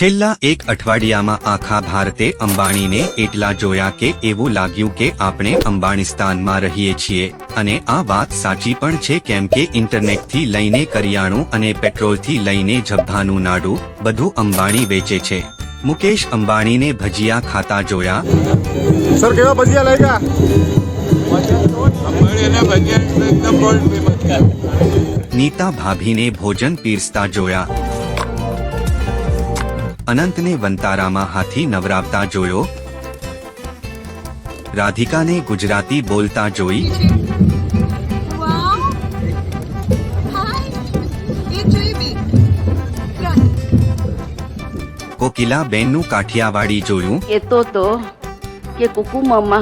છેલ્લા એક અઠવાડિયામાં આખા ભારતે અંબાણીને એટલા જોયા કે એવું લાગ્યું કે આપણે અંબાણીસ્તાનમાં રહીએ છીએ. અને આ વાત સાચી પણ છે કેમ કે ઇન્ટરનેટથી લઈને કરિયાણું અને પેટ્રોલથી લઈને જભ્ભાનું નાડું બધું અંબાણી વેચે છે. મુકેશ અંબાણીને ભજીયા ખાતા જોયા. સર કેવા ભજીયા લઈ ફેમસ નીતા ભાભીને ભોજન પીરસતા જોયા. અનંતને વંતારામાં હાથી નવરાવતા જોયો? રાધિકાને ગુજરાતી બોલતા જોઈ. કોકિલા બેનનું કાઠિયાવાડી જોયું? એ તો કે કુકુ મામા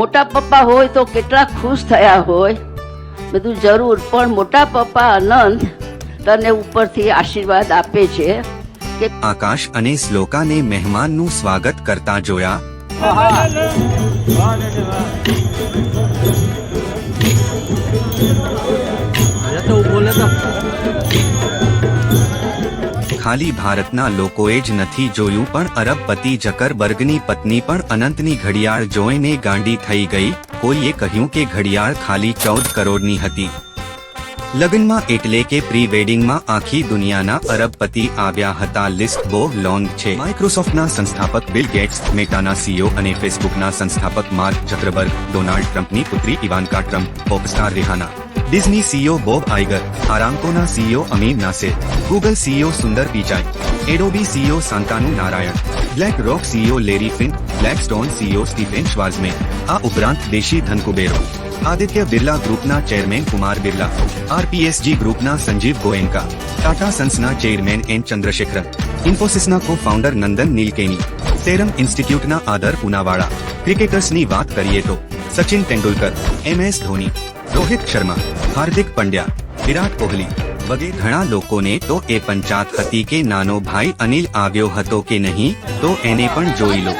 મોટા પપ્પા હોય તો કેટલા ખુશ થયા હોય. બધું જરૂર પણ મોટા પપ્પા અનંત તને ઉપરથી આશીર્વાદ આપે છે. આકાશ અને શ્લોકાને મહેમાનનું સ્વાગત કરતા જોયા. ખાલી ભારતના લોકોએ જ નથી જોયું પણ અરબપતિ જકરબર્ગની પત્ની પણ અનંતની ઘડિયાળ જોઈને ગાંડી થઈ ગઈ. કોઈએ કહ્યું કે ઘડિયાળ ખાલી ચૌદ કરોડની હતી. લગ્નમાં એટલે કે પ્રી વેડિંગમાં આખી દુનિયાના અરબપતિ આવ્યા હતા. લિસ્ટ બહુ લોંગ છે. માઇક્રોસોફ્ટના સંસ્થાપક બિલ ગેટ્સ મેટાના સીઈઓ અને ફેસબુકના સંસ્થાપક માર્ક ઝકરબર્ગ, ડોનાલ્ડ ટ્રમ્પની પુત્રી Ivanka Trump, popstar Rihanna. Disney CEO Bob Iger આરામકોના CEO Amir Nasir, Google CEO Sundar Pichai, Adobe CEO Shantanu Narayen, BlackRock CEO Larry Fink બ્લેકસ્ટોન CEO સ્ટીફેન શ્વાઝમે આ ઉપરાંત દેશી ધનકુબેરો આદિત્ય બિરલા ગ્રુપના ચેરમેન કુમાર બિરલા આરપીએસજી ગ્રુપના સંજીવ ગોયંકા ટાટા સન્સના ચેરમેન એન ચંદ્રશેખર ઇન્ફોસિસના કો ફાઉન્ડર નંદન નીલકેની સેરમ ઇન્સ્ટિટ્યૂટના આદર પુનાવાળા ક્રિકેટર્સની વાત કરીએ તો સચિન તેંડુલકર એમ એસ ધોની રોહિત શર્મા હાર્દિક પંડ્યા વિરાટ કોહલી વગેરે ઘણા લોકોને તો એ પંચાત હતી કે નાનો ભાઈ અનિલ આવ્યો હતો કે નહીં તો એને પણ જોઈ લો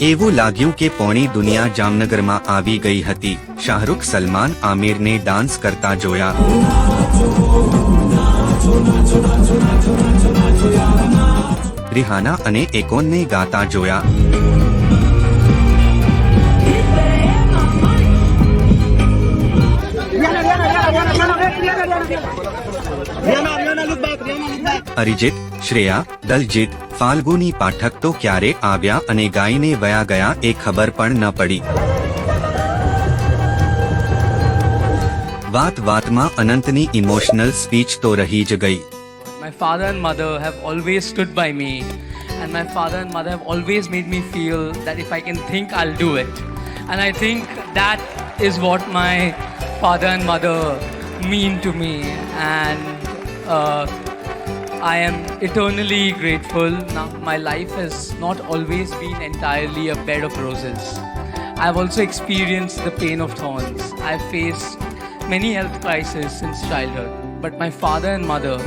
એવું લાગ્યું કે પોણી દુનિયા જામનગરમાં આવી ગઈ હતી. શાહરૂખ સલમાન આમિરને ડાન્સ કરતા જોયા. રિહાના અને એકોનને ગાતા જોયા. અરિજિત શ્રેયા દલજીત ફાલ્ગુની પાઠક તો ક્યારે આવ્યા અને ગાઈને વયા ગયા એ ખબર પણ ન પડી વાત વાતમાં અનંતની ઇમોશનલ સ્પીચ તો રહી જ ગઈ father and mother have always stood by me, and my father and mother have always made me feel that if I can think, I'll do it. And I think that is what my father and mother mean to me, and uh, I am eternally grateful. Now, my life has not always been entirely a bed of roses. I've also experienced the pain of thorns. I've faced many health crises since childhood, but my father and mother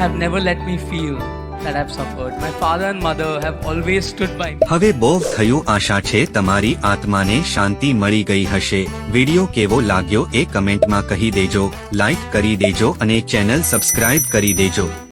have never let me feel that I've suffered. My father and mother have always stood by me. હવે બહુ થયું આશા છે તમારી આત્માને શાંતિ મળી ગઈ હશે video કેવો લાગ્યો એ કમેન્ટમાં કહી દેજો લાઈક કરી દેજો અને ચેનલ સબસ્ક્રાઇબ કરી દેજો